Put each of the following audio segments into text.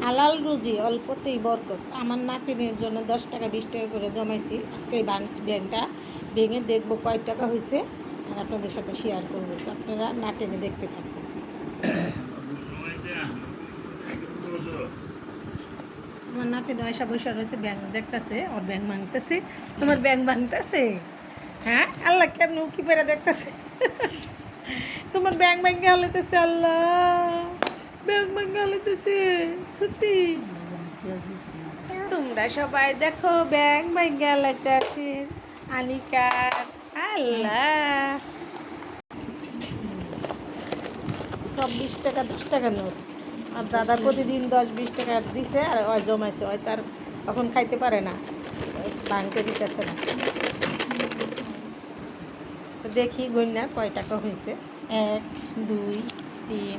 হালাল রুজি অল্পতেই বরকত। আমার নাতিনের জন্য দশ টাকা, বিশ টাকা করে জমাইছি। আজকে এই ব্যাংক ব্যাংকটা ভেঙে দেখব কয় টাকা হয়েছে আর আপনাদের সাথে শেয়ার করব। তো আপনারা না টেনে দেখতে থাকবেন আমার নাতি নয়সা বৈশা রয়েছে ব্যাংক দেখতেছে, ওর ব্যাংক ভাঙতেছে। তোমার ব্যাংক ভাঙতেছে? হ্যাঁ? আল্লাহ কেমন উকি পেরা দেখতেছে? তোমার ব্যাংক ব্যাংকে হালাইতেছে আল্লাহ। ব্যাংক ব্যাংকে হালাইতেছে সত্যি। তোমরা সবাই দেখো ব্যাংক ব্যাংকে হালাইতেছে আনিকার আল্লাহ। সব বিশ টাকা, দশ টাকা নোট। আর দাদা প্রতিদিন দশ, বিশ টাকা দিছে, আর ওই জমাইছে। ওই তার তখন খাইতে পারে না। ভাঙতে দিতেছে না। দেখি গন্যা কয় টাকা হয়েছে এক, দুই, তিন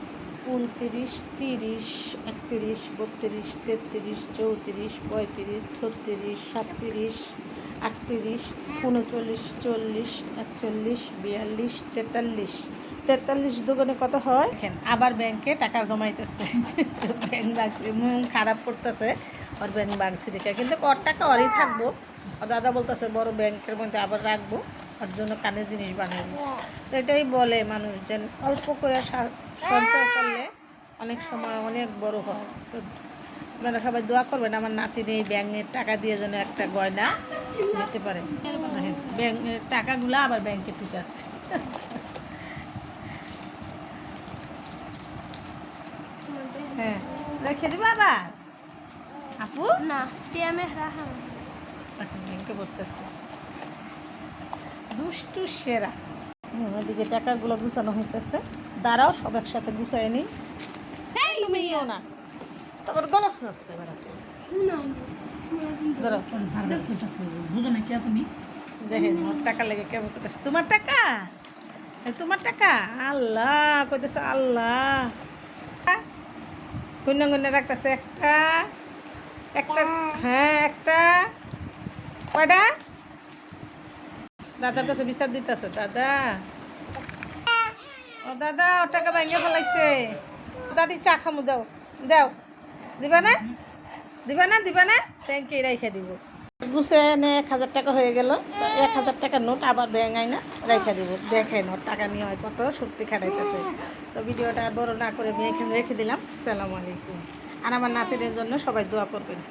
উনত্রিশ, তিরিশ, একত্রিশ, বত্রিশ, তেত্রিশ, চৌত্রিশ, পঁয়ত্রিশ, ছত্রিশ, সাতত্রিশ, আটত্রিশ, উনচল্লিশ, চল্লিশ, একচল্লিশ, বিয়াল্লিশ, তেতাল্লিশ। তেতাল্লিশ দোকানে কত হয়? আবার ব্যাংকে টাকা জমাইতেছে। ব্যাংক বাংছে মন খারাপ করতেছে, ওর ব্যাংক বাংছে দেখে। কিন্তু ওর টাকা ওরই থাকব। দাদা বলতেছে, বড় ব্যাংকের মধ্যে আবার রাখব। ওর জন্য কানের জিনিস বানাবো তো এটাই বলে মানুষ যে অল্প করে সঞ্চয় করলে অনেক সময় অনেক বড় হয়। তো আপনারা সবাই দোয়া করবেন আমার নাতির এই ব্যাংকের টাকা দিয়ে যেন একটা গয়না নিতে পারে। ব্যাংকের টাকাগুলো আবার ব্যাংকে তুলতেছে হ্যাঁ রেখে দিবা আবার? আপু? না টিএমএ ব্যাংকে পড়তেছে দুষ্টু সেরা। ওদিকে টাকাগুলো গুছানো হইতেছে। দাঁড়াও সব একসাথে গুছাই নি। না তারপর গলফ নষ্ট দেখেন টাকা লেগে কেমন করতেছে। তোমার টাকা? তোমার টাকা? আল্লাহ কইতেছে আল্লাহ। গুন্না গুন্না রাখতেছে একটা। একটা হ্যাঁ একটা। কয়টা? দাদার কাছে বিচার দিতেছে, দাদা। ও দাদা, ও টাকা ভেঙে ফেলাইছে। দাদি, চা খামু, দাও। দাও। দিবা না? দিবা না? দিবা না? ইউ রেখে দিব। গুছে এনে এক হাজার টাকা হয়ে গেল। এক হাজার টাকার নোট আবার ব্যাঙ্ক আই না রেখে দিব। দেখেন নোট টাকা নিয়ে হয় কত শক্তি খাটাইতেছে। তো ভিডিওটা বড় না করে আমি এখানে রেখে দিলাম। সালাম আলাইকুম। আর আমার নাতিদের জন্য সবাই দোয়া করবেন।